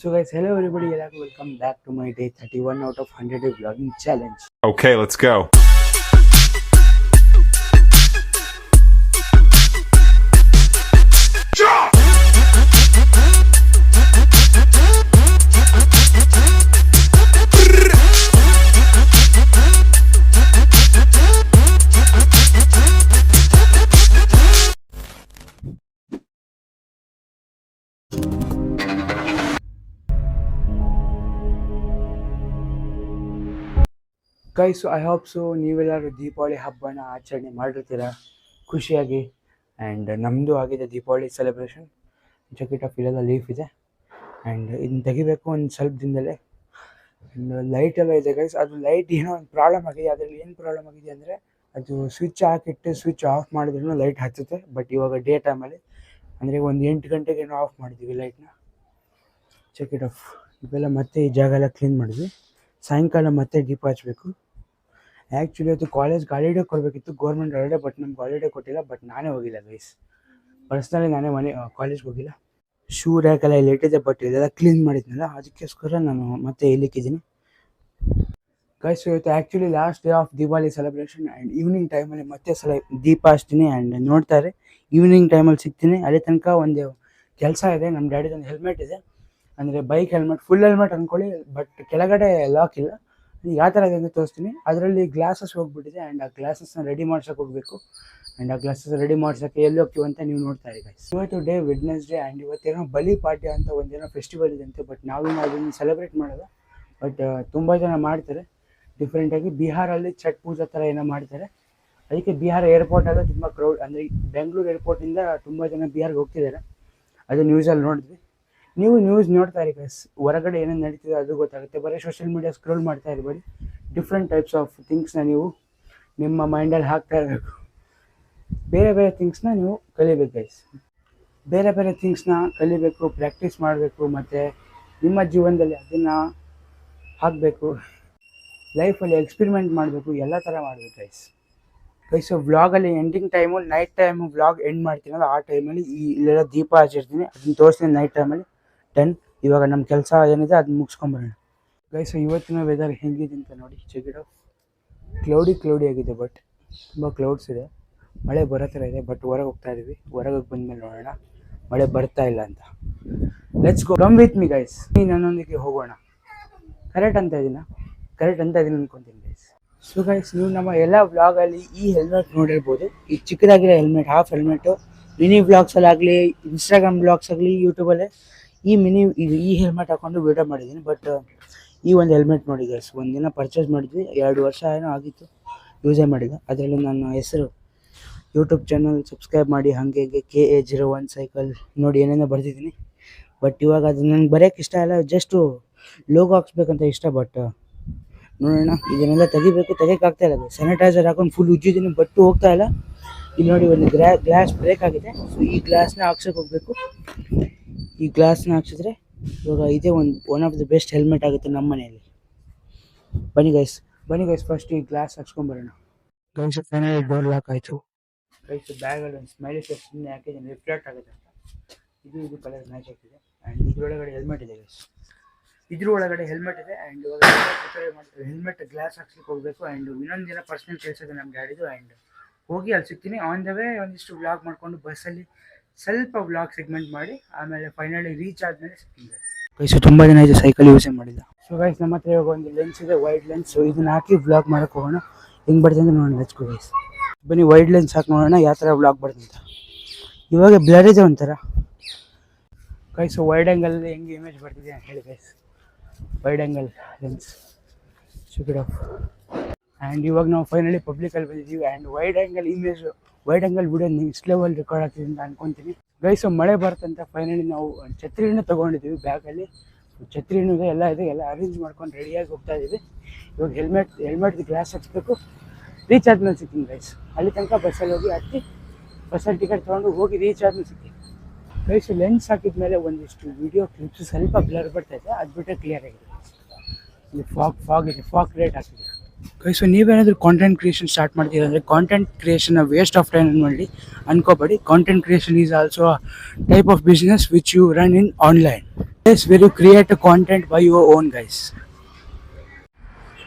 So guys, hello everybody, welcome back to my day 31 out of 100 vlogging challenge. Okay, let's go. Guys I hope so ನೀವೆಲ್ಲರೂ ದೀಪಾವಳಿ ಹಬ್ಬನ ಆಚರಣೆ ಮಾಡಿರ್ತೀರ? ಖುಷಿಯಾಗಿ. And ನಮ್ಮದು ಆಗಿದೆ ದೀಪಾವಳಿ ಸೆಲೆಬ್ರೇಷನ್ ಜಕೆಟ್ ಆಫ್ ಇಲ್ಲೆಲ್ಲ ಲೀಫ್ ಇದೆ. ಆ್ಯಂಡ್ ಇದನ್ನ ತೆಗಿಬೇಕು ಒಂದು ಸ್ವಲ್ಪ ದಿನದಲ್ಲೇ. ಆ್ಯಂಡ್ ಲೈಟ್ ಎಲ್ಲ ಇದೆ ಗೈಸ್ ಅದು ಲೈಟ್ ಏನೋ ಒಂದು ಪ್ರಾಬ್ಲಮ್ ಆಗಿದೆ. ಅದರಲ್ಲಿ ಏನು ಪ್ರಾಬ್ಲಮ್ ಆಗಿದೆ ಅಂದರೆ ಅದು ಸ್ವಿಚ್ ಹಾಕಿಟ್ಟು ಸ್ವಿಚ್ ಆಫ್ ಮಾಡಿದ್ರೂ ಲೈಟ್ ಹಚ್ಚುತ್ತೆ. ಬಟ್ ಇವಾಗ ಡೇ ಟೈಮಲ್ಲಿ ಅಂದರೆ ಒಂದು ಎಂಟು ಗಂಟೆಗೆ ಏನೋ ಆಫ್ ಮಾಡಿದ್ವಿ ಲೈಟ್ನ ಚೆಕ್ ಇಟ್ ಆಫ್ ಇವೆಲ್ಲ ಮತ್ತೆ ಈ ಜಾಗ ಎಲ್ಲ ಕ್ಲೀನ್ ಮಾಡಿದ್ವಿ. ಸಾಯಂಕಾಲ ಮತ್ತೆ ದೀಪ ಹಚ್ಚಬೇಕು ಆ್ಯಕ್ಚುಲಿ ಅದು ಕಾಲೇಜ್ ಹಾಲಿಡೇ ಕೊಡಬೇಕಿತ್ತು ಗೌರ್ಮೆಂಟ್ ಹಾಲಿಡೇ ಬಟ್ ನಮ್ಗೆ ಹಾಲಿಡೇ ಕೊಟ್ಟಿಲ್ಲ ಬಟ್ ನಾನೇ ಹೋಗಿಲ್ಲ ಗೈಸ್ ಪರ್ಸ್ನಲಿ ನಾನೇ ಮನೆ ಕಾಲೇಜ್ಗೆ ಹೋಗಿಲ್ಲ. ಶೂ ರ್ಯಾಕೆಲ್ಲ ಇಲ್ಲಿ ಇಟ್ಟಿದೆ ಬಟ್ ಇದೆಲ್ಲ ಕ್ಲೀನ್ ಮಾಡಿದ್ನಲ್ಲ, ಅದಕ್ಕೋಸ್ಕರ ನಾನು ಮತ್ತೆ ಇಲ್ಲಿಕ್ಕಿದ್ದೀನಿ ಗೈಸ್ ಇವತ್ತು actually last day of Diwali celebration and evening ಟೈಮಲ್ಲಿ ಮತ್ತೆ ಸಲ, ದೀಪ ಹಚ್ತೀನಿ ಆ್ಯಂಡ್ ನೋಡ್ತಾರೆ. ಈವ್ನಿಂಗ್ ಟೈಮಲ್ಲಿ ಸಿಗ್ತೀನಿ, ಅಲ್ಲಿ ತನಕ ಒಂದು ಕೆಲಸ ಇದೆ ನಮ್ಮ ಡ್ಯಾಡಿದೊಂದು ಹೆಲ್ಮೆಟ್ ಇದೆ. ಅಂದರೆ ಬೈಕ್ ಹೆಲ್ಮೆಟ್ ಫುಲ್ ಹೆಲ್ಮೆಟ್ ಅಂದ್ಕೊಳ್ಳಿ ಬಟ್ ಕೆಳಗಡೆ ಲಾಕ್ ಇಲ್ಲ. ಯಾವ ಥರ ಅಂತ ತೋರಿಸ್ತೀನಿ. ಅದರಲ್ಲಿ ಗ್ಲಾಸಸ್ ಹೋಗ್ಬಿಟ್ಟಿದೆ ಆ್ಯಂಡ್ ಆ ಗ್ಲಾಸಸ್ನ ರೆಡಿ ಮಾಡ್ಸೋಕೆ ಹೋಗಬೇಕು. ಆ್ಯಂಡ್ ಆ ಗ್ಲಾಸಸ್ ರೆಡಿ ಮಾಡ್ಸೋಕ್ಕೆ ಎಲ್ಲಿ ಹೋಗ್ತೀವಿ ಅಂತ ನೀವು ನೋಡ್ತಾ ಗೈಸ್ ಇವತ್ತು ಡೇ ವೆಡ್ನೆಸ್ಡೇ ಆ್ಯಂಡ್ ಇವತ್ತೇನೋ ಬಲಿ ಪಾಡ್ಯ ಅಂತ ಒಂದೇನೋ ಫೆಸ್ಟಿವಲ್ ಇದೆ ಅಂತೆ ಬಟ್ ನಾವೇನು ಅದನ್ನು ಸೆಲೆಬ್ರೇಟ್ ಮಾಡೋದು ಬಟ್ ತುಂಬ ಜನ ಮಾಡ್ತಾರೆ. ಡಿಫ್ರೆಂಟಾಗಿ ಬಿಹಾರಲ್ಲಿ ಛಟ್ ಪೂಜಾ ಥರ ಏನೋ ಮಾಡ್ತಾರೆ. ಅದಕ್ಕೆ ಬಿಹಾರ ಏರ್ಪೋರ್ಟಲ್ಲೂ ತುಂಬ ಕ್ರೌಡ್ ಅಂದರೆ ಬೆಂಗಳೂರು ಏರ್ಪೋರ್ಟಿಂದ ತುಂಬ ಜನ ಬಿಹಾರ್ಗೆ ಹೋಗ್ತಿದ್ದಾರೆ. ಅದು ನ್ಯೂಸಲ್ಲಿ ನೋಡಿದ್ವಿ. ನೀವು ನ್ಯೂಸ್ ನೋಡ್ತಾ ಇರಿ ಗೈಸ್ ಹೊರಗಡೆ ಏನೇನು ನಡೀತಿದೆ ಅದು ಗೊತ್ತಾಗುತ್ತೆ. ಬರೀ ಸೋಷಿಯಲ್ ಮೀಡಿಯಾ ಸ್ಕ್ರೋಲ್ ಮಾಡ್ತಾ ಇರಬೇಡಿ ಡಿಫ್ರೆಂಟ್ ಟೈಪ್ಸ್ ಆಫ್ ಥಿಂಗ್ಸ್ನ ನೀವು ನಿಮ್ಮ ಮೈಂಡಲ್ಲಿ ಹಾಕ್ತಾ ಇರಬೇಕು. ಬೇರೆ ಬೇರೆ ಥಿಂಗ್ಸ್ನ ನೀವು ಕಲಿಬೇಕು ಗೈಸ್ ಬೇರೆ ಬೇರೆ ಥಿಂಗ್ಸ್ನ ಕಲಿಬೇಕು ಪ್ರಾಕ್ಟೀಸ್ ಮಾಡಬೇಕು ಮತ್ತು ನಿಮ್ಮ ಜೀವನದಲ್ಲಿ ಅದನ್ನು ಹಾಕಬೇಕು. ಲೈಫಲ್ಲಿ ಎಕ್ಸ್ಪಿರಿಮೆಂಟ್ ಮಾಡಬೇಕು, ಎಲ್ಲ ಥರ ಮಾಡಬೇಕು ಗೈಸ್ ಗೈಸು ವ್ಲಾಗಲ್ಲಿ ending time night time vlog end ಮಾಡ್ತೀನಲ್ಲ ಆ ಟೈಮಲ್ಲಿ ಈ ಇಲ್ಲೆಲ್ಲ ದೀಪ ಹಚ್ಚಿರ್ತೀನಿ. ಅದನ್ನ ತೋರಿಸ್ತೀನಿ ನೈಟ್ ಟೈಮಲ್ಲಿ ಡನ್ ಇವಾಗ ನಮ್ಮ ಕೆಲಸ ಏನಿದೆ ಅದನ್ನ ಮುಗಿಸ್ಕೊಂಬರೋಣ. ಗೈಸು ಇವತ್ತಿನ ವೆದರ್ ಹೆಂಗಿದೆ ಅಂತ ನೋಡಿ, ಚೆಗಿಡೋ. ಕ್ಲೌಡಿ ಕ್ಲೌಡಿ ಆಗಿದೆ ಬಟ್ ತುಂಬ ಕ್ಲೌಡ್ಸ್ ಇದೆ. ಮಳೆ ಬರೋ ಥರ ಇದೆ ಬಟ್ ಹೊರಗೆ ಹೋಗ್ತಾ ಇದೀವಿ. ಹೊರಗೆ ಬಂದ್ಮೇಲೆ ನೋಡೋಣ. ಮಳೆ ಬರ್ತಾ ಇಲ್ಲ ಅಂತ. Let's go come with me guys ನೀ ನನ್ನೊಂದಿಗೆ ಹೋಗೋಣ. ಕರೆಕ್ಟ್ ಅಂತ ಇದೀನ? ಕರೆಕ್ಟ್ ಅಂತ ಇದ್ದೀನಿ ಅನ್ಕೊಂತೀನಿ ಗೈಸ್ ಸೊ ಗೈಸ್ ನೀವು ನಮ್ಮ ಎಲ್ಲ ವ್ಲಾಗಲ್ಲಿ ಈ ಹೆಲ್ಮೆಟ್ ನೋಡಿರ್ಬೋದು. ಈ ಚಿಕ್ಕದಾಗಿರೋ ಹೆಲ್ಮೆಟ್ ಹಾಫ್ ಹೆಲ್ಮೆಟು ಮಿನಿ ವ್ಲಾಗ್ಸಲ್ಲಾಗಲಿ ಇನ್ಸ್ಟಾಗ್ರಾಮ್ ಬ್ಲಾಗ್ಸ್ ಆಗಲಿ ಯೂಟ್ಯೂಬಲ್ಲೇ ಈ ಮಿನಿ, ಈ ಹೆಲ್ಮೆಟ್ ಹಾಕೊಂಡು ವಿಡಿಯೋ ಮಾಡಿದ್ದೀನಿ ಬಟ್ ಈ ಒಂದು ಹೆಲ್ಮೆಟ್ ನೋಡಿ ಗೈಸ್ ಒಂದಿನ ಪರ್ಚೇಸ್ ಮಾಡಿದ್ವಿ, ಎರಡು ವರ್ಷ ಏನೋ ಆಗಿತ್ತು ಯೂಸೇ ಮಾಡಿದೆ ಅದರಲ್ಲಿ ನನ್ನ ಹೆಸರು ಯೂಟ್ಯೂಬ್ ಚಾನಲ್ ಸಬ್ಸ್ಕ್ರೈಬ್ ಮಾಡಿ, ಹಾಗೆ ಹೀಗೆ K A zero one cycle ನೋಡಿ ಏನೇನೋ ಬರ್ತಿದ್ದೀನಿ ಬಟ್ ಇವಾಗ ಅದು ನಂಗೆ ಬರೋಕ್ಕೆ ಇಷ್ಟ ಇಲ್ಲ ಜಸ್ಟು ಲೋಗೋ ಹಾಕ್ಸ್ಬೇಕಂತ ಇಷ್ಟ ಬಟ್ ನೋಡೋಣ, ಇದನ್ನೆಲ್ಲ ತೆಗಿಬೇಕು ತೆಗಿಯೋಕ್ಕಾಗ್ತಾ ಇಲ್ಲ ಸ್ಯಾನಿಟೈಸರ್ ಹಾಕೊಂಡು ಫುಲ್ ಉಜ್ಜಿದ್ದೀನಿ ಬಟ್ಟು ಹೋಗ್ತಾ ಇಲ್ಲ. ಇಲ್ಲಿ ನೋಡಿ ಒಂದು ಗ್ರಾ ಗ್ಲಾಸ್ ಬ್ರೇಕ್ ಆಗಿದೆ. ಸೊ ಈ ಗ್ಲಾಸ್ನ ಹಾಕ್ಸೋಕೆ ಹೋಗಬೇಕು. ಈ ಗ್ಲಾಸ್ನ ಹಾಕ್ಸಿದ್ರೆ ಇವಾಗ ಇದೇ ಒಂದು one of the best helmet ಆಗುತ್ತೆ ನಮ್ಮ ಮನೆಯಲ್ಲಿ. ಬನ್ನಿ ಗೈಸ್ ಬನ್ನಿ ಗೈಸ್ ಫಸ್ಟ್ ಈ ಗ್ಲಾಸ್ ಹಾಕ್ಸ್ಕೊಂಬರೋಣ ಗೈಸ್ ಫೈನಲಿ ಡೋರ್ ಲಾಕ್ ಆಯಿತು. ಗೈಸ್ ಬ್ಯಾಗಲ್ಲಿ ಒಂದು ಸ್ಮೈಲಿ ಸುಮ್ಮನೆ ಹಾಕಿದ್ದೀನಿ ರಿಫ್ಲೆಕ್ಟ್ ಆಗುತ್ತೆ ಅಂತ. ಇದು ಇದು ಕಲರ್ ಮ್ಯಾಚ್ ಆಗ್ತಿದೆ ಆ್ಯಂಡ್ ಇದ್ರೊಳಗಡೆ ಹೆಲ್ಮೆಟ್ ಇದೆ ಗೈಸ್ ಇದ್ರ ಒಳಗಡೆ ಹೆಲ್ಮೆಟ್ ಇದೆ. ಆ್ಯಂಡ್ ಇವಾಗ ಹೆಲ್ಮೆಟ್ ಗ್ಲಾಸ್ ಹಾಕ್ಸ್ಲಿಕ್ಕೆ ಹೋಗಬೇಕು. ಆ್ಯಂಡ್ ಇನ್ನೊಂದು ದಿನ ಪರ್ಸ್ನಲ್ ಕೆಲಸ ಇದೆ ನಮ್ಮ ಗಾಡಿದು ಆ್ಯಂಡ್ ಹೋಗಿ ಅಲ್ಲಿ ಸಿಗ್ತೀನಿ. ಆನ್ ದ ವೇ ಒಂದಿಷ್ಟು ವ್ಲಾಗ್ ಮಾಡಿಕೊಂಡು ಬಸ್ಸಲ್ಲಿ ಸ್ವಲ್ಪ ವ್ಲಾಗ್ ಸೆಗ್ಮೆಂಟ್ ಮಾಡಿ ಆಮೇಲೆ ಫೈನಲಿ ರೀಚ್ ಆದಮೇಲೆ ಸಿಗ್ತೀನಿ ಗೈಸು ತುಂಬ ಜನ ಇದೆ ಸೈಕಲ್ ಯೂಸೇ ಮಾಡಿಲ್ಲ. ಸೊ ಗೈಸ್ ನಮ್ಮ ಹತ್ರ ಇವಾಗ ಒಂದು ಲೆನ್ಸ್ ಇದೆ ವೈಡ್ ಲೆನ್ಸ್ ಸೊ ಇದನ್ನ ಹಾಕಿ ವ್ಲಾಗ್ ಮಾಡಕ್ಕೆ ಹೋಗೋಣ. ಹೆಂಗೆ ಬರ್ತದೆ ಅಂತ ನೋಡೋಣ ಲೆಚ್ಕೋ ಗೈಸ್ ಬನ್ನಿ ವೈಡ್ ಲೆನ್ಸ್ ಹಾಕಿ ನೋಡೋಣ ಯಾವ ಥರ ವ್ಲಾಗ್ ಬರ್ತೀನಿ ಅಂತ. ಇವಾಗ ಬ್ಲರ್ ಇದೆ ಒಂಥರ. ಗೈಸ್ ವೈಡ್ ಆ್ಯಂಗಲ್ ಹೆಂಗೆ ಇಮೇಜ್ ಬರ್ತಿದೆ ಅಂತ ಹೇಳಿ guys wide angle lens sugar off and ಇವಾಗ ನಾವು ಫೈನಲಿ ಪಬ್ಲಿಕಲ್ಲಿ ಬಂದಿದ್ದೀವಿ. And wide angle image wide angle video next level record ಆಗ್ತಿದೆ ಅಂತ ಅನ್ಕೊತೀನಿ. ಗೈಸು ಮಳೆ ಬರ್ತಂತ ಫೈನಲಿ ನಾವು ಛತ್ರಿನೂ ತೊಗೊಂಡಿದ್ದೀವಿ ಬ್ಯಾಗಲ್ಲಿ ಛತ್ರಿನೂ ಇದೆ, ಎಲ್ಲ ಇದೆ, ಎಲ್ಲ ಅರೇಂಜ್ ಮಾಡ್ಕೊಂಡು ರೆಡಿಯಾಗಿ ಹೋಗ್ತಾ ಇದ್ದೀವಿ ಇವಾಗ ಹೆಲ್ಮೆಟ್ ಹೆಲ್ಮೆಟ್ದು ಗ್ಲಾಸ್ ಹಚ್ಬೇಕು. ರೀಚ್ ಆದ್ಮೇಲೆ ಸಿಗ್ತೀನಿ ಗೈಸ್ ಅಲ್ಲಿ ತನಕ ಬಸ್ಸಲ್ಲಿ ಹೋಗಿ ಹತ್ತಿ ಬಸ್ಸಲ್ಲಿ ಟಿಕೆಟ್ ತೊಗೊಂಡು ಹೋಗಿ ರೀಚ್ ಆದ್ಮೇಲೆ ಸಿಗ್ತೀನಿ. ಗೈಸು ಲೆನ್ಸ್ ಹಾಕಿದ್ಮೇಲೆ ಒಂದಿಷ್ಟು ವಿಡಿಯೋ ಕ್ಲಿಪ್ಸ್ ಸ್ವಲ್ಪ ಬ್ಲರ್ ಬರ್ತೈತೆ ಅದು ಬಿಟ್ಟರೆ ಕ್ಲಿಯರ್ ಆಗಿದೆ. ಇಲ್ಲಿ ಫಾಗ್ ಫಾಗ್ ಇದೆ ಫಾಗ್ ರೇಟ್ ಆಗ್ತಿದೆ ಗೈಸು ನೀವೇನಾದರೂ ಕಾಂಟೆಂಟ್ ಕ್ರಿಯೇಷನ್ ಸ್ಟಾರ್ಟ್ ಮಾಡ್ತೀರಾ ಅಂದರೆ content creation waste of time ಮಾಡಿ ಅನ್ಕೋಬೇಡಿ. Content creation is also type of business which you run in online as where you create a content by your own guys.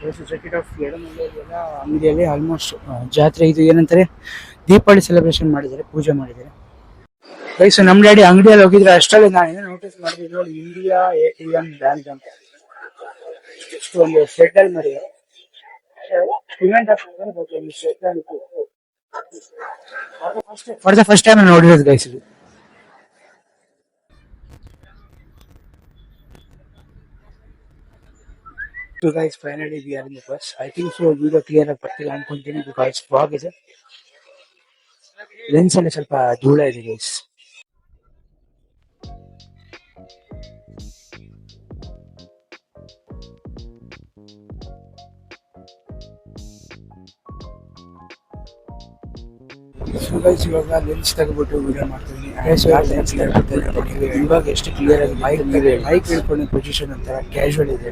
ಎಲ್ಲ ಅಂಗಡಿಯಲ್ಲಿ almost ಜಾತ್ರೆ ಇದು ಏನಂತಾರೆ? Deepavali celebration ಮಾಡಿದ್ದಾರೆ, ಪೂಜೆ ಮಾಡಿದ್ದಾರೆ. ಗೈಸ್ ನಮ್ಮ ಡ್ಯಾಡಿ ಅಂಗಡಿಯಲ್ಲಿ ಹೋಗಿದ್ರೆ ಅಷ್ಟರಲ್ಲಿ ನಾನು ನೋಟಿಸ್ ಮಾಡಿದ್ವಿ ನೋಡಿ India A T M bank ಅಂತ. ಒಂದು ಶೆಡ್ ಅಲ್ಲಿ ಮಾಡಿ cement for the first time ನೋಡಿರೋದು guys ಇದು So guys, finally we are in the bus. I think so video clear ಆಗಿ ಬರ್ತಿಲ್ಲ ಅನ್ಕೊಂತೀನಿ ಬಿಕಾಸ್ ಫಾಗ್ ಇದೆ ಲೆನ್ಸ್ ಅಲ್ಲಿ ಸ್ವಲ್ಪ ಧೂಳ ಇದೆ ಗೈಸ್ ಸೊ ಗೈಸ್ ಇವಾಗ ಲೆನ್ಸ್ ತೆಗೆದ್ಬಿಟ್ಟು ವಿಡಿಯೋ ಮಾಡ್ತಿದ್ದೀನಿ ಲೆನ್ಸ್ ತೆಗೆದ್ಬಿಟ್ಟು ಇವಾಗ ಎಷ್ಟು ಕ್ಲಿಯರ್ ಆಗಿ ಬೈಕ್ ಬೈಕ್ ಹಿಡ್ಕೊಂಡು ಪೊಸಿಷನ್ ಅಂತ ಕ್ಯಾಶುವಲ್ ಇದೆ.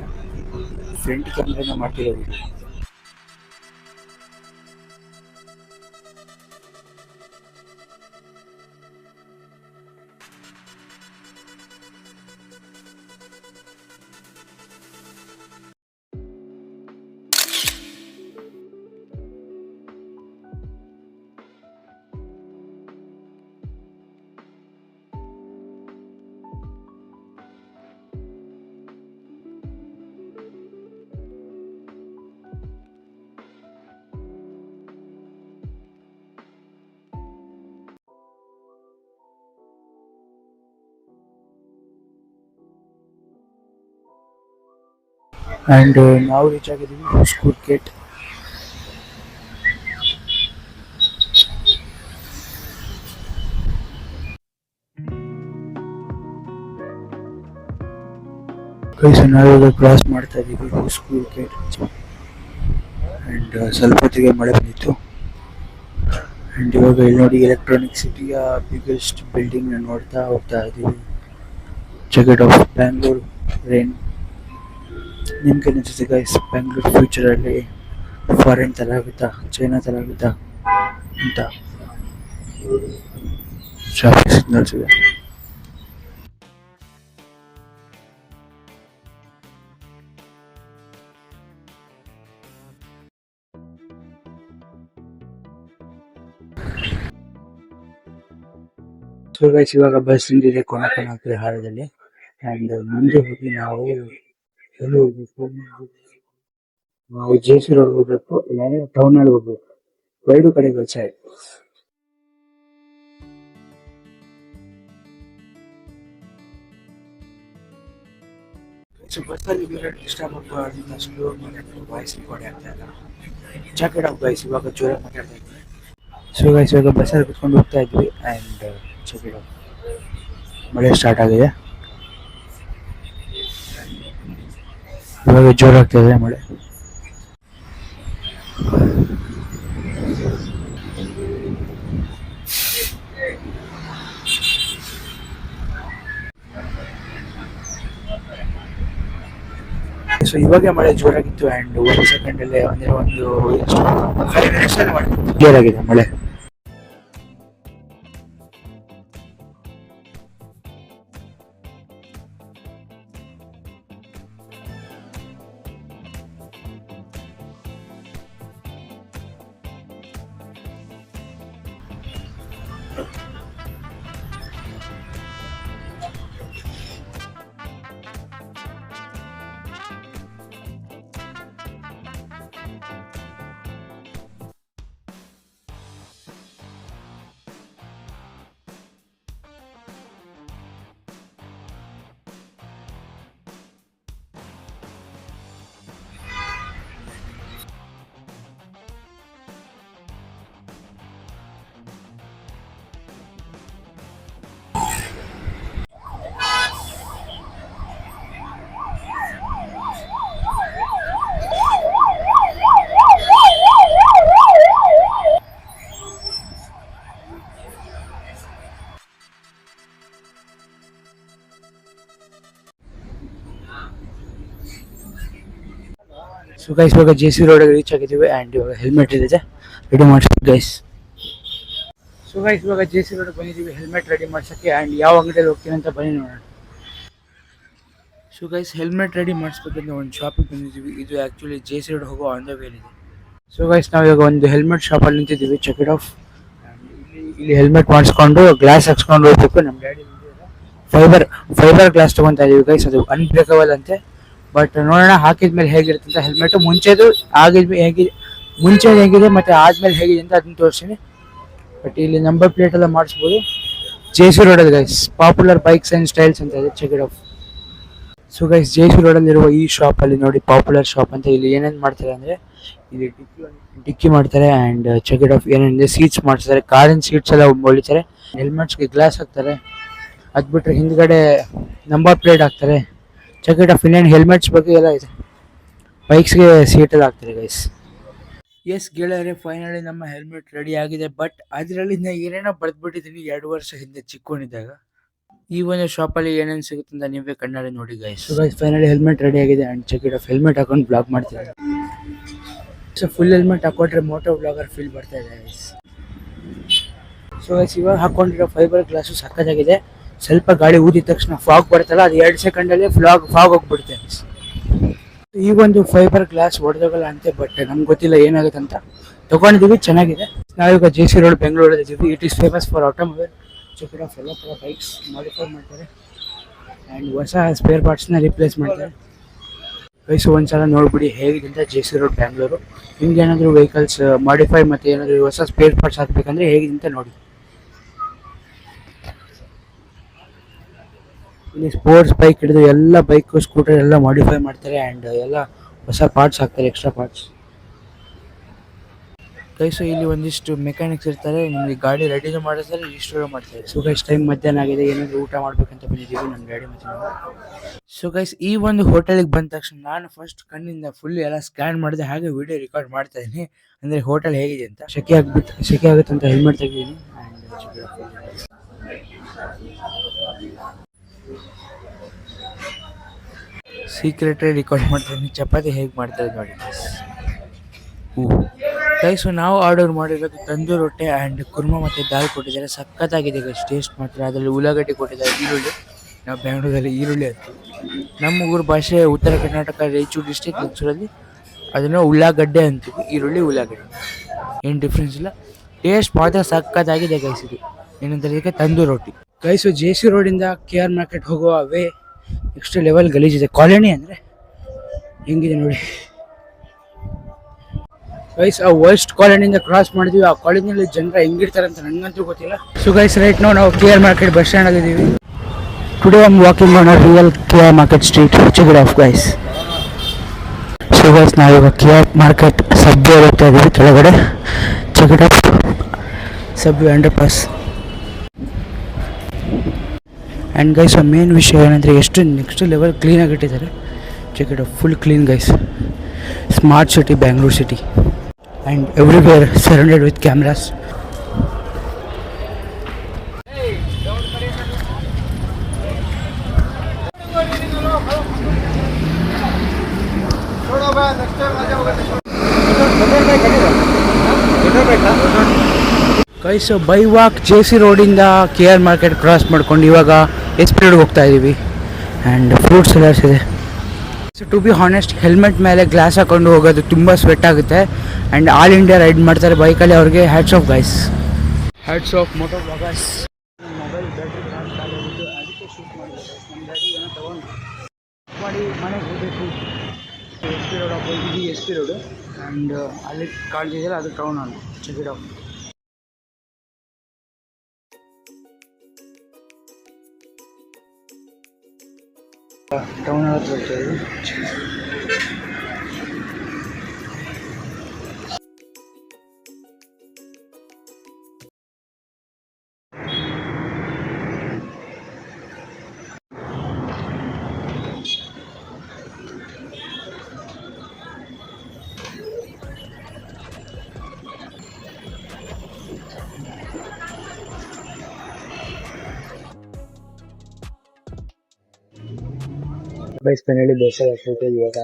ಫ್ರಂಟ್ ಕ್ಯಾಮ್ರಾನ ಮಾಡ್ತಿರೋದು. ಅಂಡ್ ನಾವು ರೀಚ್ ಆಗಿದ್ದೀವಿ ಸ್ಕೂಲ್ ಗೇಟ್ ಕೈಸ ನಾವಿವಾಗ ಕ್ರಾಸ್ ಮಾಡ್ತಾ ಇದ್ದೀವಿ ಸ್ಕೂಲ್ ಗೇಟ್ ಅಂಡ್ ಸ್ವಲ್ಪ ಹೊತ್ತಿಗೆ ಮಳೆ ಬಂದಿತ್ತು. ಅಂಡ್ ಇವಾಗ ಇಲ್ಲಿ ನೋಡಿ ಎಲೆಕ್ಟ್ರಾನಿಕ್ ಸಿಟಿಯ ಬಿಗ್ಗೆಸ್ಟ್ ಬಿಲ್ಡಿಂಗ್ ನೋಡ್ತಾ ಹೋಗ್ತಾ ಇದ್ದೀವಿ ಜಗಟ್ ಆಫ್ ಬ್ಯಾಂಗ್ಳೂರ್ ರೇನ್ ನಿಮ್ಗೆ ಅನಿಸುತ್ತೆ ಗೈಸ್ ಬೆಂಗಳೂರು ಫ್ಯೂಚರಲ್ಲಿ ಫಾರಿನ್ ಥರ ಆಗುತ್ತಾ ಚೈನಾ ಥರ ಆಗುತ್ತಾ ಅಂತ ಟ್ರಾಫಿಕ್ ಸಿಗ್ನಲ್ಸ್ ಇದೆ ಸೊ ಗೈಸ್ ಇವಾಗ ಬಸ್ ನಿಂತಿದೆ ಕೊನಕನ ಹಾರದಲ್ಲಿ. ಆ್ಯಂಡ್ ಮುಂದೆ ಹೋಗಿ ನಾವು ಎಲ್ಲಿ ಹೋಗ್ಬೇಕು ನಾವು ಜೆ ಸಿ ರೋಡ್ ಹೋಗ್ಬೇಕು ಇಲ್ಲ ಟೌನ್ ಅಲ್ಲಿ ಹೋಗ್ಬೇಕು ಎರಡು ಕಡೆ ಕೆಲಸ ಇದೆ ಬಸ್ಸಲ್ಲಿ ಡಿಸ್ಟರ್ಬ್ ಆಗೋದ್ರಿಂದ ಸ್ಲೋ ವಾಯ್ಸ್ ರೆಕಾರ್ಡ್ ಆಗ್ತಾ ಇಲ್ಲ ಜಾಕೆಟ್ ಆಫ್ ಗೈಸ್ ಇವಾಗ ಜೋರ ಮಾತಾಡ್ತಾ ಇದ್ವಿ ಸೊ ಗೈಸ್ ಇವಾಗ ಬಸ್ಸಲ್ಲಿ ಕುತ್ಕೊಂಡು ಹೋಗ್ತಾ ಇದ್ವಿ ಆ್ಯಂಡ್ ಜಾಕೆಟ್ ಆಫ್ ಮಳೆ ಸ್ಟಾರ್ಟ್ ಆಗಿದೆ ಇವಾಗ ಜೋರಾಗ್ತಿದೆ ಮಳೆ. ಸೊ ಇವಾಗ ಮಳೆ ಜೋರಾಗಿತ್ತು ಆ್ಯಂಡ್ ಒಂದು ಸೆಕೆಂಡಲ್ಲೇ ಅಂದರೆ ಒಂದು ಕ್ಲಿಯರ್ ಆಗಿದೆ ಮಳೆ. ಸೊ ಗೈಸ್ ಇವಾಗ ಜೆ ಸಿ ರೋಡ್ ರೀಚ್ ಆಗಿದ್ದೀವಿ ಆ್ಯಂಡ್ ಇವಾಗ ಹೆಲ್ಮೆಟ್ ಇದೆ. ರೆಡಿ ಮಾಡಿಸ್ತೀವಿ ಗೈಸ್ ಸೊ ಗೈಸ್ ಇವಾಗ ಜೆ ಸಿ ರೋಡ್ ಬಂದಿದ್ದೀವಿ ಹೆಲ್ಮೆಟ್ ರೆಡಿ ಮಾಡ್ಸೋಕ್ಕೆ ಆ್ಯಂಡ್ ಯಾವ ಅಂಗಡಿಯಲ್ಲಿ ಹೋಗ್ತೀನಿ ಅಂತ ಬನ್ನಿ ನೋಡೋಣ. ಸೊ ಗೈಸ್ ಹೆಲ್ಮೆಟ್ ರೆಡಿ ಮಾಡಿಸ್ಬೇಕಂದ್ರೆ ಒಂದು ಶಾಪಿಗೆ ಬಂದಿದ್ದೀವಿ. ಇದು ಆ್ಯಕ್ಚುಲಿ ಜೆ ಸಿ ರೋಡ್ ಹೋಗೋ ಆನ್ ದ ವೇಲಿದೆ ಸೊ ಗೈಸ್ ನಾವೀಗ ಒಂದು ಹೆಲ್ಮೆಟ್ ಶಾಪಲ್ಲಿ ನಿಂತಿದ್ದೀವಿ ಚೆಕ್ ಇಟ್ ಆಫ್ ಇಲ್ಲಿ ಹೆಲ್ಮೆಟ್ ಮಾಡಿಸ್ಕೊಂಡು ಗ್ಲಾಸ್ ಹಾಕ್ಸ್ಕೊಂಡು ಹೋಗ್ಬೇಕು. ನಮ್ಮ ಡ್ಯಾಡಿ ಫೈಬರ್ ಫೈಬರ್ ಗ್ಲಾಸ್ ತೊಗೊತಾ ಇದೀವಿ ಗೈಸ್ ಅದು ಅನ್ಬ್ರೇಕಬಲ್ ಅಂತೆ. ಬಟ್ ನೋಡೋಣ ಹಾಕಿದ್ಮೇಲೆ ಹೇಗಿರುತ್ತೆ ಅಂತ ಹೆಲ್ಮೆಟ್ ಮುಂಚೆದು ಆಗಿದ್ಮೇಲೆ ಹೇಗಿದೆ ಮುಂಚೆ ಹೇಗಿದೆ, ಮತ್ತೆ ಆದ್ಮೇಲೆ ಹೇಗಿದೆ ಅಂತ ಅದನ್ನ ತೋರಿಸ್ತೀನಿ. ಬಟ್ ಇಲ್ಲಿ ನಂಬರ್ ಪ್ಲೇಟ್ ಎಲ್ಲ ಮಾಡಿಸ್ಬೋದು. ಜೇಸು ರೋಡ್ ರೋಡಲ್ಲಿ guys popular bikes and styles ಅಂತ ಇದೆ check it out so guys road ಅಲ್ಲಿ ರೋಡಲ್ಲಿರುವ ಈ ಶಾಪ್ ಅಲ್ಲಿ ನೋಡಿ ಪಾಪ್ಯುಲರ್ ಶಾಪ್ ಅಂತ ಇಲ್ಲಿ ಏನೇನು ಮಾಡ್ತಾರೆ ಅಂದ್ರೆ, ಇಲ್ಲಿ ಡಿಕ್ಕಿ ಡಿಕ್ಕಿ ಮಾಡ್ತಾರೆ ಅಂಡ್ ಚೆಕ್ ಇಟ್ ಆಫ್ ಏನೇನಿದೆ ಸೀಟ್ಸ್ ಮಾಡ್ತಾರೆ ಕಾರಿನ ಸೀಟ್ಸ್ ಎಲ್ಲ ಹೊಳಿತಾರೆ ಹೆಲ್ಮೆಟ್ಸ್ಗೆ ಗ್ಲಾಸ್ ಹಾಕ್ತಾರೆ. ಅದ್ಬಿಟ್ರೆ ಹಿಂದ್ಗಡೆ ನಂಬರ್ ಪ್ಲೇಟ್ ಹಾಕ್ತಾರೆ. ಚೆಕ್ ಇಟ್ ಆಫ್ ಇನ್ನೇನು ಹೆಲ್ಮೆಟ್ಸ್ ಬಗ್ಗೆ ಎಲ್ಲ ಇದೆ. ಬೈಕ್ಸ್ಗೆ ಸೀಟಲ್ಲಿ ಹಾಕ್ತಾರೆ ಗೈಸ್ ಎಸ್ ಗೆಳೆಯರೆ ಫೈನಲಿ ನಮ್ಮ ಹೆಲ್ಮೆಟ್ ರೆಡಿ ಆಗಿದೆ ಬಟ್ ಅದರಲ್ಲಿ ನಾನು ಏನೇನೋ ಬರೆದ್ಬಿಟ್ಟಿದ್ದೀನಿ ಎರಡು ವರ್ಷ ಹಿಂದೆ ಚಿಕ್ಕವನಿದ್ದಾಗ ಈ ಒಂದು ಶಾಪಲ್ಲಿ ಏನೇನು ಸಿಗುತ್ತೆ ಅಂತ ನೀವೇ ಕಣ್ಣಾರೆ ನೋಡಿ guys so guys finally helmet ready ಆಗಿದೆ ಆ್ಯಂಡ್ ಜಾಕೆಟ್ ಆಫ್ ಹೆಲ್ಮೆಟ್ ಹಾಕೊಂಡು ಬ್ಲಾಗ್ ಮಾಡ್ತಿದ್ದಾರೆ ಸೊ ಫುಲ್ ಹೆಲ್ಮೆಟ್ ಹಾಕೊಂಡ್ರೆ ಮೋಟೋ ಬ್ಲಾಗರ್ ಫೀಲ್ ಬರ್ತಾ ಇದೆ ಗೈಸ್ ಸೊ ಗೈಸ್ ಇವಾಗ ಹಾಕೊಂಡಿರೋ ಫೈಬರ್ ಗ್ಲಾಸು ಸಕ್ಕತ್ತಾಗಿದೆ ಸ್ವಲ್ಪ ಗಾಳಿ ಊದಿದ ತಕ್ಷಣ ಫಾಗ್ ಬರುತ್ತಲ್ಲ ಅದು ಎರಡು ಸೆಕೆಂಡಲ್ಲಿ ಫ್ಲಾಗ್ ಫಾಗ್ ಹೋಗ್ಬಿಡುತ್ತೆ. ಈ ಒಂದು ಫೈಬರ್ ಗ್ಲಾಸ್ ಹೊಡೆದೋಗಲ್ಲ ಅಂತೆ ಬಟ್ಟೆ ನಮ್ಗೆ ಗೊತ್ತಿಲ್ಲ ಏನಾಗುತ್ತೆ ಅಂತ ತಗೊಂಡಿದ್ದೀವಿ ಚೆನ್ನಾಗಿದೆ ನಾವೀಗ ಜೆ ಸಿ ರೋಡ್ ಬೆಂಗಳೂರಲ್ಲಿ ಇದ್ದೀವಿ. It is famous for automobile check out ಎಲ್ಲ ಥರ ಬೈಕ್ಸ್ ಮಾಡಿಫೈ ಮಾಡ್ತಾರೆ. ಆ್ಯಂಡ್ ಹೊಸ ಸ್ಪೇರ್ ಪಾರ್ಟ್ಸ್ನ ರಿಪ್ಲೇಸ್ ಮಾಡ್ತಾರೆ. ವಯಸ್ಸು ಒಂದ್ಸಲ ನೋಡ್ಬಿಡಿ ಹೇಗಿದೆ ಅಂತ ಜೆ ಸಿ ರೋಡ್ ಬ್ಯಾಂಗ್ಳೂರು ನಿಮ್ಗೆ ಏನಾದರೂ ವೆಹಿಕಲ್ಸ್ ಮಾಡಿಫೈ ಮತ್ತು ಏನಾದರೂ ಹೊಸ ಸ್ಪೇರ್ ಪಾರ್ಟ್ಸ್ ಹಾಕ್ಬೇಕಂದ್ರೆ ಹೇಗಿದೆ ಅಂತ ನೋಡಿ. ಇಲ್ಲಿ ಸ್ಪೋರ್ಟ್ಸ್ ಬೈಕ್ ಹಿಡಿದು ಎಲ್ಲ ಬೈಕ್ ಸ್ಕೂಟರ್ ಎಲ್ಲ ಮಾಡಿಫೈ ಮಾಡ್ತಾರೆ ಆ್ಯಂಡ್ ಎಲ್ಲ ಹೊಸ ಪಾರ್ಟ್ಸ್ ಹಾಕ್ತಾರೆ ಎಕ್ಸ್ಟ್ರಾ ಪಾರ್ಟ್ಸ್ ಗೈಸು ಇಲ್ಲಿ ಒಂದಿಷ್ಟು ಮೆಕ್ಯಾನಿಕ್ಸ್ ಇರ್ತಾರೆ. ನಿಮಗೆ ಗಾಡಿ ರೆಡಿನೂ ಮಾಡಿಸ್ತಾರೆ ಇಷ್ಟು ಮಾಡ್ತಾರೆ. ಸೊ ಗೈಸ್ ಟೈಮ್ ಮಧ್ಯಾಹ್ನ ಆಗಿದೆ. ಏನಾದರೂ ಊಟ ಮಾಡಬೇಕಂತ ಬಂದಿದ್ದೀವಿ. ನಮ್ಮ ಗಾಡಿ ಮತ್ತೆ ಸೊ ಗೈಸ್ ಈ ಒಂದು ಹೋಟೆಲಿಗೆ ಬಂದ ತಕ್ಷಣ ನಾನು ಫಸ್ಟ್ ಕಣ್ಣಿಂದ ಫುಲ್ ಎಲ್ಲ ಸ್ಕ್ಯಾನ್ ಮಾಡಿದೆ. ಹಾಗೆ ವಿಡಿಯೋ ರೆಕಾರ್ಡ್ ಮಾಡ್ತಾ ಇದ್ದೀನಿ. ಅಂದರೆ ಹೋಟೆಲ್ ಹೇಗಿದೆ ಅಂತ. ಸೆಕೆ ಆಗ್ಬಿಟ್ಟು ಸೆಕೆ ಆಗುತ್ತೆ ಅಂತ ಹೆಲ್ಮೆಟ್ ತೆಗಿದ್ದೀನಿ ಆ್ಯಂಡ್ ಸೀಕ್ರೆಟ್ ರೆಕಾರ್ಡ್ ಮಾಡ್ತೀನಿ ಚಪಾತಿ ಹೇಗೆ ಮಾಡ್ತಾರೆ ನೋಡಿ. ಹ್ಞೂ ಗೈಸು ನಾವು ಆರ್ಡರ್ ಮಾಡಿರೋದು ತಂದೂರಿ ರೊಟ್ಟೆ ಆ್ಯಂಡ್ ಕುರ್ಮ ಮತ್ತು ದಾಲ್ ಕೊಟ್ಟಿದ್ದಾರೆ. ಸಖತ್ತಾಗಿದೆ ಗೈಸ್ ಟೇಸ್ಟ್ ಮಾತ್ರ. ಅದರಲ್ಲಿ ಉಳ್ಳಾಗಡ್ಡೆ ಕೊಟ್ಟಿದ್ದಾರೆ, ಈರುಳ್ಳಿ. ನಾವು ಬೆಂಗಳೂರಲ್ಲಿ ಈರುಳ್ಳಿ ಅಂತ ನಮ್ಮ ಊರ ಭಾಷೆ ಉತ್ತರ ಕರ್ನಾಟಕ, ರಾಯಚೂರು ಡಿಸ್ಟಿಕ್ ಮೈಸೂರಲ್ಲಿ ಅದನ್ನು ಉಳ್ಳಾಗಡ್ಡೆ ಅಂತೀವಿ. ಈರುಳ್ಳಿ, ಉಳ್ಳಾಗಡ್ಡೆ. ಏನು ಡಿಫ್ರೆನ್ಸ್ ಇಲ್ಲ. ಟೇಸ್ಟ್ ಮಾತ್ರ ಸಖತ್ತಾಗಿದೆ ಗೈಸ್ ಇದು. ಏನಂತಾರೆ ಇದಕ್ಕೆ ತಂದೂರಿ ರೊಟ್ಟಿ. ಗೈಸು ಜೆ ಸಿ ರೋಡಿಂದ ಕೆ ಆರ್ ಮಾರ್ಕೆಟ್ ಹೋಗುವ ವೇ ನೆಕ್ಸ್ಟ್ ಲೆವೆಲ್ ಗಲೀಜಿದೆ ಕಾಲೋನಿ ಅಂದರೆ ಹೆಂಗಿದೆ ನೋಡಿ. ಗೈಸ್ ಆ ವರ್ಸ್ಟ್ ಕಾಲೋನಿಯಿಂದ ಕ್ರಾಸ್ ಮಾಡಿದ್ವಿ. ಆ ಕಾಲೇಜಿನಲ್ಲಿ ಜನರ ಹೆಂಗಿರ್ತಾರೆ ಅಂತ ನನಗಂತೂ ಗೊತ್ತಿಲ್ಲ. ಸೊ ಗೈಸ್ ರೈಟ್ ನಾವು ನಾವು K R market bus stand ಆಗಿದ್ದೀವಿ today I'm walking on a real K R market street check it out guys so guys ನಾವೀಗ ಕೆ ಆರ್ ಮಾರ್ಕೆಟ್ ಸಬ್ವೆ ಹೋಗ್ತಾ ಇದ್ದೀವಿ ಕೆಳಗಡೆ. Check it out subway underpass and guys main ವಿಷಯ ಏನಂದರೆ ಎಷ್ಟು next level ಕ್ಲೀನಾಗಿ ಇಟ್ಟಿದ್ದಾರೆ. Check it full clean guys smart city Bangalore city and everywhere surrounded with cameras guys by walk J C ರೋಡಿಂದ K R market cross ಮಾಡ್ಕೊಂಡು ಇವಾಗ S P ರೋಡ್ಗೆ ಹೋಗ್ತಾ ಇದ್ದೀವಿ ಆ್ಯಂಡ್ ಫ್ರೂಟ್ಸ್ ಸೆಲರ್ಸ್ ಇದೆ. So to be honest helmet ಮೇಲೆ glass ಹಾಕೊಂಡು ಹೋಗೋದು ತುಂಬ ಸ್ವೆಟ್ ಆಗುತ್ತೆ. ಆ್ಯಂಡ್ ಆಲ್ ಇಂಡಿಯಾ ರೈಡ್ ಮಾಡ್ತಾರೆ ಬೈಕಲ್ಲಿ ಅವ್ರಿಗೆ hats off guys hats off moto bloggers mobile battery ಅದಕ್ಕೆ ಶೂಟ್ ಮಾಡಿ ಮನೆಗೆ ಹೋಗಬೇಕು ಎಸ್ ಪಿ ರೋಡ್ ಇದು ಎಸ್ ಪಿ ರೋಡು ಆ್ಯಂಡ್ ಅಲ್ಲಿ ಕಾಣಿಸಿದೆಯಲ್ಲ ಅದು ಟೌನ್ ಅಲ್ಲಿ. ಚೆಕ್ ಇಟ್ ಆಫ್ ಟೌನ್ ಹತ್ರ ಬರ್ತಾ ಇದೆ ಬೈಸ್ ಪೆನಲ್ಲಿ ದೋಸೆ ಹಾಕ್ಬಿಟ್ಟು ಇವಾಗ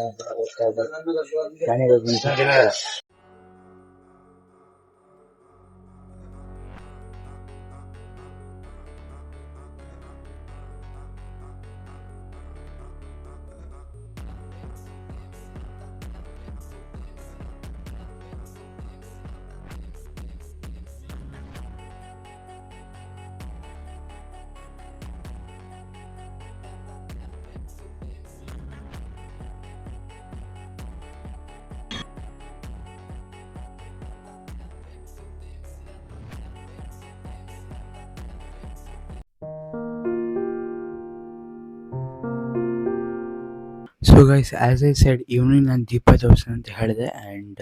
so guys as I said evening ನಾನು ದೀಪ ತೋರಿಸ್ತೀನಿ ಅಂತ ಹೇಳಿದೆ and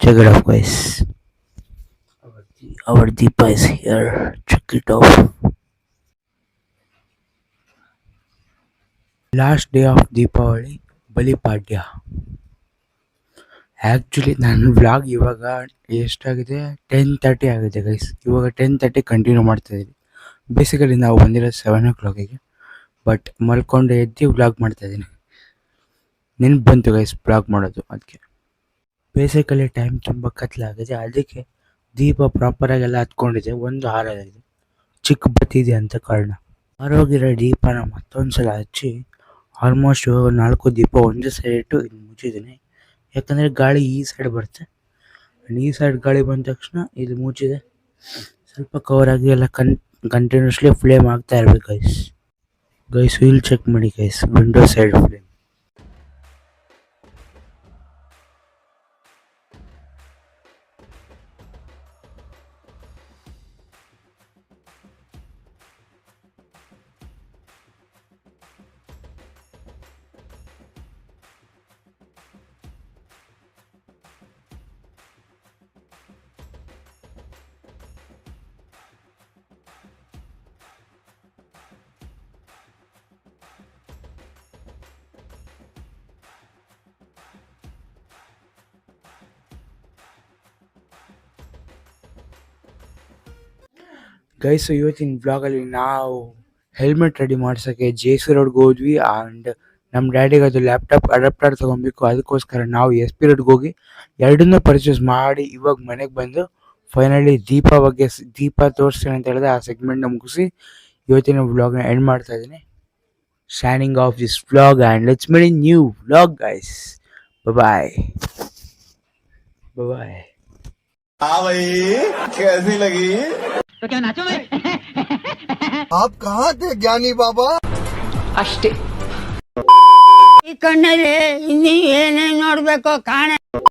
check it out guys our deepa is here check it out last day of Deepavali Balipadya actually ನನ್ನ ವ್ಲಾಗ್ ಇವಾಗ ಎಷ್ಟಾಗಿದೆ ಟೆನ್ ತರ್ಟಿ ಆಗಿದೆ ಗೈಸ್ ಇವಾಗ ಟೆನ್ ತರ್ಟಿ ಕಂಟಿನ್ಯೂ ಮಾಡ್ತಾಯಿದ್ದೀವಿ ಬೇಸಿಕಲಿ ನಾವು ಬಂದಿರೋದು ಸೆವೆನ್ ಓ ಕ್ಲಾಕಿಗೆ ಬಟ್ ಮಲ್ಕೊಂಡು ಎದ್ದು ವ್ಲಾಗ್ ಮಾಡ್ತಾಯಿದ್ದೀನಿ ನೆನ್ಪು ಬಂತು ಗೈಸ್ ಬ್ಲಾಗ್ ಮಾಡೋದು ಅದಕ್ಕೆ ಬೇಸಿಕಲಿ ಟೈಮ್ ತುಂಬ ಕತ್ಲಾಗಿದೆ, ಅದಕ್ಕೆ ದೀಪ ಪ್ರಾಪರಾಗೆಲ್ಲ ಹತ್ಕೊಂಡಿದೆ, ಒಂದು ಹಾರಾಗಿದೆ ಚಿಕ್ಕ ಬತ್ತಿದೆ ಅಂತ ಕಾರಣ. ಆರೋಗಿರೋ ದೀಪನ ಮತ್ತೊಂದು ಸಲ ಹಚ್ಚಿ ಆಲ್ಮೋಸ್ಟ್ ನಾಲ್ಕು ದೀಪ ಒಂದೇ ಸೈಡ್ ಇಟ್ಟು ಇದು ಮುಚ್ಚಿದ್ದೀನಿ. ಯಾಕಂದರೆ ಗಾಳಿ ಈ ಸೈಡ್ ಬರುತ್ತೆ. ಈ ಸೈಡ್ ಗಾಳಿ ಬಂದ ತಕ್ಷಣ ಇಲ್ಲಿ ಮುಚ್ಚಿದೆ. ಸ್ವಲ್ಪ ಕವರ್ ಆಗಿ ಎಲ್ಲ ಕನ್ ಕಂಟಿನ್ಯೂಸ್ಲಿ ಫ್ಲೇಮ್ ಆಗ್ತಾ ಇರ್ಬೇಕು ಗೈಸ್ ಗೈಸ್ ವೀಲ್ ಚೆಕ್ ಮಾಡಿ guys window side flame guys ಇವತ್ತಿನ ಬ್ಲಾಗಲ್ಲಿ ನಾವು ಹೆಲ್ಮೆಟ್ ರೆಡಿ ಮಾಡ್ಸೋಕ್ಕೆ ಜೆ ಸಿ ರೋಡ್ಗೆ ಹೋದ್ವಿ ಆ್ಯಂಡ್ ನಮ್ಮ ಡ್ಯಾಡಿಗೆ ಅದು ಲ್ಯಾಪ್ಟಾಪ್ ಅಡಾಪ್ಟರ್ ತೊಗೊಬೇಕು ಅದಕ್ಕೋಸ್ಕರ ನಾವು ಎಸ್ ಪಿ ರೋಡ್ಗೆ ಹೋಗಿ ಎರಡನ್ನೂ ಪರ್ಚೇಸ್ ಮಾಡಿ ಇವಾಗ ಮನೆಗೆ ಬಂದು ಫೈನಲಿ ದೀಪ ಬಗ್ಗೆ ಸ್- ದೀಪ ತೋರಿಸ್ತೀನಿ ಅಂತ ಹೇಳಿದ್ರೆ ಆ ಸೆಗ್ಮೆಂಟ್ನ ಮುಗಿಸಿ ಇವತ್ತಿನ ವ್ಲಾಗ್ನ ಎಂಡ್ ಮಾಡ್ತಾ ಇದ್ದೀನಿ standing of this vlog and let's made in new vlog guys bye bye हाँ भाई कैसी लगी तो क्या नाचो मैं आप कहाँ थे ज्ञानी बाबा अष्टे ಈ ಕಣ್ಣಲ್ಲಿ ಇನ್ನೀ ಏನೇನ್ ನೋಡ್ಬೇಕು ಕಾಣೆ